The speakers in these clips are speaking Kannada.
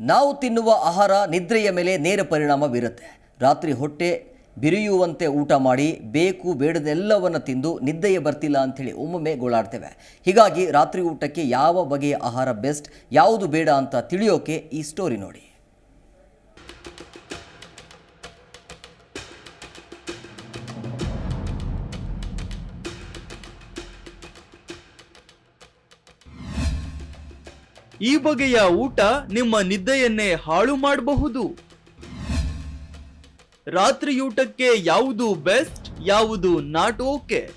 ನಾವು ತಿನ್ನುವ ಆಹಾರ ನಿದ್ರೆಯ ಮೇಲೆ ನೇರ ಪರಿಣಾಮ ಬೀರುತ್ತೆ. ರಾತ್ರಿ ಹೊಟ್ಟೆ ಬಿರಿಯುವಂತೆ ಊಟ ಮಾಡಿ ಬೇಕು ಬೇಡದೆಲ್ಲವನ್ನು ತಿಂದು ನಿದ್ದೆಯೇ ಬರ್ತಿಲ್ಲ ಅಂಥೇಳಿ ಒಮ್ಮೊಮ್ಮೆ ಗೋಳಾಡ್ತೇವೆ. ಹೀಗಾಗಿ ರಾತ್ರಿ ಊಟಕ್ಕೆ ಯಾವ ಬಗೆಯ ಆಹಾರ ಬೆಸ್ಟ್, ಯಾವುದು ಬೇಡ ಅಂತ ತಿಳಿಯೋಕೆ ಈ ಸ್ಟೋರಿ ನೋಡಿ. ಈ ಬಗೆಯ ಊಟ ನಿಮ್ಮ ನಿದ್ದೆಯನ್ನೇ ಹಾಳು ಮಾಡಬಹುದು. ರಾತ್ರಿಯೂಟಕ್ಕೆ ಯಾವುದು ಬೆಸ್ಟ್, ಯಾವುದು ನಾಟ್ ಓಕೆ?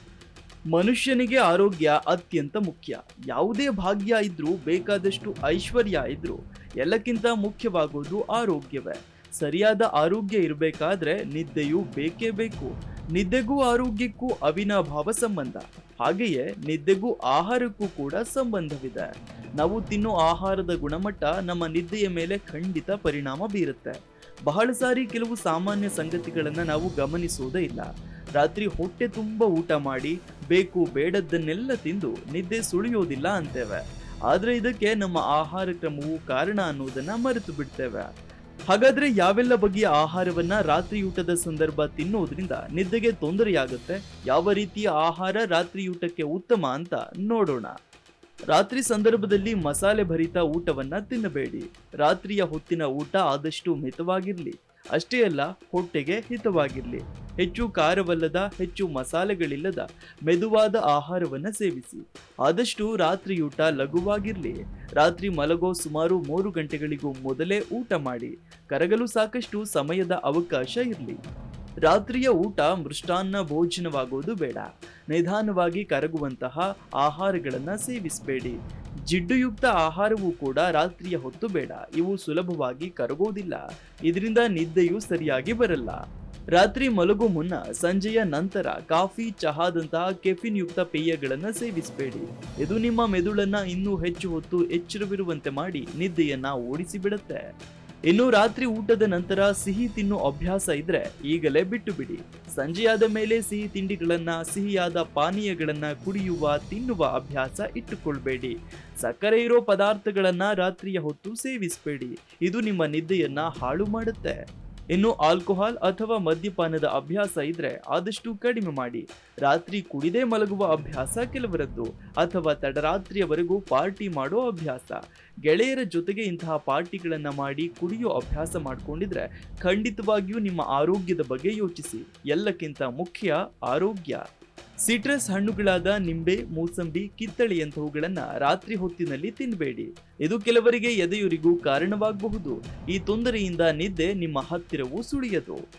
ಮನುಷ್ಯನಿಗೆ ಆರೋಗ್ಯ ಅತ್ಯಂತ ಮುಖ್ಯ. ಯಾವುದೇ ಭಾಗ್ಯ ಇದ್ರೂ, ಬೇಕಾದಷ್ಟು ಐಶ್ವರ್ಯ ಇದ್ರೂ, ಎಲ್ಲಕ್ಕಿಂತ ಮುಖ್ಯವಾಗೋದು ಆರೋಗ್ಯವೇ. ಸರಿಯಾದ ಆರೋಗ್ಯ ಇರಬೇಕಾದ್ರೆ ನಿದ್ದೆಯೂ ಬೇಕೇ ಬೇಕು. ನಿದ್ದೆಗೂ ಆರೋಗ್ಯಕ್ಕೂ ಅವಿನಾಭಾವ ಸಂಬಂಧ. ಹಾಗೆಯೇ ನಿದ್ದೆಗೂ ಆಹಾರಕ್ಕೂ ಕೂಡ ಸಂಬಂಧವಿದೆ. ನಾವು ತಿನ್ನೋ ಆಹಾರದ ಗುಣಮಟ್ಟ ನಮ್ಮ ನಿದ್ದೆಯ ಮೇಲೆ ಖಂಡಿತ ಪರಿಣಾಮ ಬೀರುತ್ತೆ. ಬಹಳ ಸಾರಿ ಕೆಲವು ಸಾಮಾನ್ಯ ಸಂಗತಿಗಳನ್ನು ನಾವು ಗಮನಿಸುವುದೇ ಇಲ್ಲ. ರಾತ್ರಿ ಹೊಟ್ಟೆ ತುಂಬ ಊಟ ಮಾಡಿ, ಬೇಕು ಬೇಡದ್ದನ್ನೆಲ್ಲ ತಿಂದು ನಿದ್ದೆ ಸುಳಿಯೋದಿಲ್ಲ ಅಂತೇವೆ. ಆದರೆ ಇದಕ್ಕೆ ನಮ್ಮ ಆಹಾರ ಕ್ರಮವು ಕಾರಣ ಅನ್ನೋದನ್ನು ಮರೆತು ಬಿಡ್ತೇವೆ. ಹಾಗಾದ್ರೆ ಯಾವೆಲ್ಲ ಬಗೆಯ ಆಹಾರವನ್ನ ರಾತ್ರಿ ಊಟದ ಸಂದರ್ಭ ತಿನ್ನೋದ್ರಿಂದ ನಿದ್ದೆಗೆ ತೊಂದರೆಯಾಗುತ್ತೆ? ಯಾವ ರೀತಿಯ ಆಹಾರ ರಾತ್ರಿ ಊಟಕ್ಕೆ ಉತ್ತಮ ಅಂತ ನೋಡೋಣ. ರಾತ್ರಿ ಸಂದರ್ಭದಲ್ಲಿ ಮಸಾಲೆ ಭರಿತ ಊಟವನ್ನ ತಿನ್ನಬೇಡಿ. ರಾತ್ರಿಯ ಹೊತ್ತಿನ ಊಟ ಆದಷ್ಟು ಮಿತವಾಗಿರ್ಲಿ. ಅಷ್ಟೇ ಅಲ್ಲ, ಹೊಟ್ಟೆಗೆ ಹಿತವಾಗಿರಲಿ. ಹೆಚ್ಚು ಖಾರವಲ್ಲದ, ಹೆಚ್ಚು ಮಸಾಲೆಗಳಿಲ್ಲದ, ಮೆದುವಾದ ಆಹಾರವನ್ನು ಸೇವಿಸಿ. ಆದಷ್ಟು ರಾತ್ರಿಯೂಟ ಲಘುವಾಗಿರಲಿ. ರಾತ್ರಿ ಮಲಗೋ ಸುಮಾರು ಮೂರು ಗಂಟೆಗಳಿಗೂ ಮೊದಲೇ ಊಟ ಮಾಡಿ. ಕರಗಲು ಸಾಕಷ್ಟು ಸಮಯದ ಅವಕಾಶ ಇರಲಿ. ರಾತ್ರಿಯ ಊಟ ಮೃಷ್ಟಾನ್ನ ಭೋಜನವಾಗೋದು ಬೇಡ. ನಿಧಾನವಾಗಿ ಕರಗುವಂತಹ ಆಹಾರಗಳನ್ನು ಸೇವಿಸಬೇಡಿ. ಜಿಡ್ಡುಯುಕ್ತ ಆಹಾರವೂ ಕೂಡ ರಾತ್ರಿಯ ಹೊತ್ತು ಬೇಡ. ಇವು ಸುಲಭವಾಗಿ ಕರಗೋದಿಲ್ಲ ಇದರಿಂದ ನಿದ್ದೆಯು ಸರಿಯಾಗಿ ಬರಲ್ಲ. ರಾತ್ರಿ ಮಲಗೋ ಮುನ್ನ ಸಂಜೆಯ ನಂತರ ಕಾಫಿ, ಚಹಾದಂತಹ ಕೆಫಿನ್ ಯುಕ್ತ ಪೇಯಗಳನ್ನು ಸೇವಿಸಬೇಡಿ. ಇದು ನಿಮ್ಮ ಮೆದುಳನ್ನ ಇನ್ನೂ ಹೆಚ್ಚು ಹೊತ್ತು ಎಚ್ಚರವಿರುವಂತೆ ಮಾಡಿ ನಿದ್ದೆಯನ್ನ ಓಡಿಸಿ ಬಿಡುತ್ತೆ ಇನ್ನು ರಾತ್ರಿ ಊಟದ ನಂತರ ಸಿಹಿ ತಿನ್ನೋ ಅಭ್ಯಾಸ ಇದ್ರೆ ಈಗಲೇ ಬಿಟ್ಟು ಬಿಡಿ ಸಂಜೆಯಾದ ಮೇಲೆ ಸಿಹಿ ತಿಂಡಿಗಳನ್ನ, ಸಿಹಿಯಾದ ಪಾನೀಯಗಳನ್ನ ಕುಡಿಯುವ, ತಿನ್ನುವ ಅಭ್ಯಾಸ ಇಟ್ಟುಕೊಳ್ಬೇಡಿ. ಸಕ್ಕರೆ ಇರೋ ಪದಾರ್ಥಗಳನ್ನ ರಾತ್ರಿಯ ಹೊತ್ತು ಸೇವಿಸಬೇಡಿ. ಇದು ನಿಮ್ಮ ನಿದ್ದೆಯನ್ನ ಹಾಳು ಮಾಡುತ್ತೆ. ಇನ್ನು ಆಲ್ಕೋಹಾಲ್ ಅಥವಾ ಮದ್ಯಪಾನದ ಅಭ್ಯಾಸ ಇದ್ರೆ ಆದಷ್ಟು ಕಡಿಮೆ ಮಾಡಿ. ರಾತ್ರಿ ಕುಡಿದೇ ಮಲಗುವ ಅಭ್ಯಾಸ ಕೆಲವರದ್ದು, ಅಥವಾ ತಡರಾತ್ರಿಯವರೆಗೂ ಪಾರ್ಟಿ ಮಾಡೋ ಅಭ್ಯಾಸ. ಗೆಳೆಯರ ಜೊತೆಗೆ ಇಂತಹ ಪಾರ್ಟಿಗಳನ್ನ ಮಾಡಿ ಕುಡಿಯೋ ಅಭ್ಯಾಸ ಮಾಡಿಕೊಂಡಿದ್ರೆ ಖಂಡಿತವಾಗಿಯೂ ನಿಮ್ಮ ಆರೋಗ್ಯದ ಬಗ್ಗೆ ಯೋಚಿಸಿ. ಎಲ್ಲಕ್ಕಿಂತ ಮುಖ್ಯ ಆರೋಗ್ಯ. ಸಿಟ್ರಸ್ ಹಣ್ಣುಗಳಾದ ನಿಂಬೆ, ಮೂಸಂಬಿ, ಕಿತ್ತಳೆಯಂತಹವುಗಳನ್ನ ರಾತ್ರಿ ಹೊತ್ತಿನಲ್ಲಿ ತಿನ್ನಬೇಡಿ ಇದು ಕೆಲವರಿಗೆ ಎದೆಯುರಿಗೂ ಕಾರಣವಾಗಬಹುದು. ಈ ತೊಂದರೆಯಿಂದ ನಿದ್ದೆ ನಿಮ್ಮ ಹತ್ತಿರವೂ ಸುಳಿಯದು.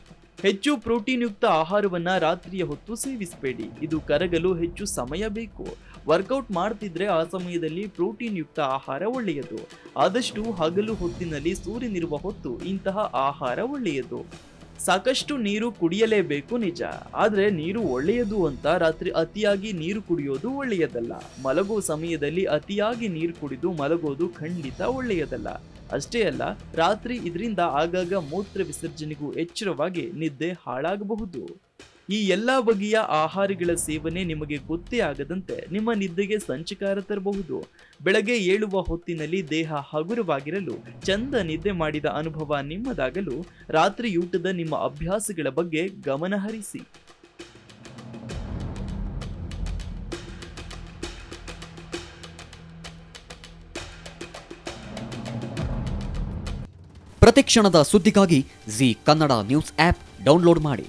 ಹೆಚ್ಚು ಪ್ರೋಟೀನ್ ಯುಕ್ತ ಆಹಾರವನ್ನ ರಾತ್ರಿಯ ಹೊತ್ತು ಸೇವಿಸಬೇಡಿ. ಇದು ಕರಗಲು ಹೆಚ್ಚು ಸಮಯ ಬೇಕು. ವರ್ಕೌಟ್ ಮಾಡ್ತಿದ್ರೆ ಆ ಸಮಯದಲ್ಲಿ ಪ್ರೋಟೀನ್ ಯುಕ್ತ ಆಹಾರ ಒಳ್ಳೆಯದು. ಆದಷ್ಟು ಹಗಲು ಹೊತ್ತಿನಲ್ಲಿ ಸೂರ್ಯನಿರುವ ಹೊತ್ತು ಇಂತಹ ಆಹಾರ ಒಳ್ಳೆಯದು. ಸಾಕಷ್ಟು ನೀರು ಕುಡಿಯಲೇಬೇಕು ನಿಜ. ಆದ್ರೆ ನೀರು ಒಳ್ಳೆಯದು ಅಂತ ರಾತ್ರಿ ಅತಿಯಾಗಿ ನೀರು ಕುಡಿಯೋದು ಒಳ್ಳೆಯದಲ್ಲ. ಮಲಗೋ ಸಮಯದಲ್ಲಿ ಅತಿಯಾಗಿ ನೀರು ಕುಡಿದು ಮಲಗೋದು ಖಂಡಿತ ಒಳ್ಳೆಯದಲ್ಲ. ಅಷ್ಟೇ ಅಲ್ಲ, ರಾತ್ರಿ ಇದರಿಂದ ಆಗಾಗ ಮೂತ್ರ ವಿಸರ್ಜನೆಗೂ ಎಚ್ಚರವಾಗಿ ನಿದ್ದೆ ಹಾಳಾಗಬಹುದು. ಈ ಎಲ್ಲ ಬಗೆಯ ಆಹಾರಗಳ ಸೇವನೆ ನಿಮಗೆ ಗೊತ್ತೇ ಆಗದಂತೆ ನಿಮ್ಮ ನಿದ್ದೆಗೆ ಸಂಚಿಕಾರ ತರಬಹುದು. ಬೆಳಗ್ಗೆ ಏಳುವ ಹೊತ್ತಿನಲ್ಲಿ ದೇಹ ಹಗುರವಾಗಿರಲು, ಚಂದ ನಿದ್ದೆ ಮಾಡಿದ ಅನುಭವ ನಿಮ್ಮದಾಗಲು ರಾತ್ರಿಯೂಟದ ನಿಮ್ಮ ಅಭ್ಯಾಸಗಳ ಬಗ್ಗೆ ಗಮನಹರಿಸಿ ಪ್ರತಿಕ್ಷಣದ ಸುದ್ದಿಗಾಗಿ Zee Kannada news app download ಮಾಡಿ.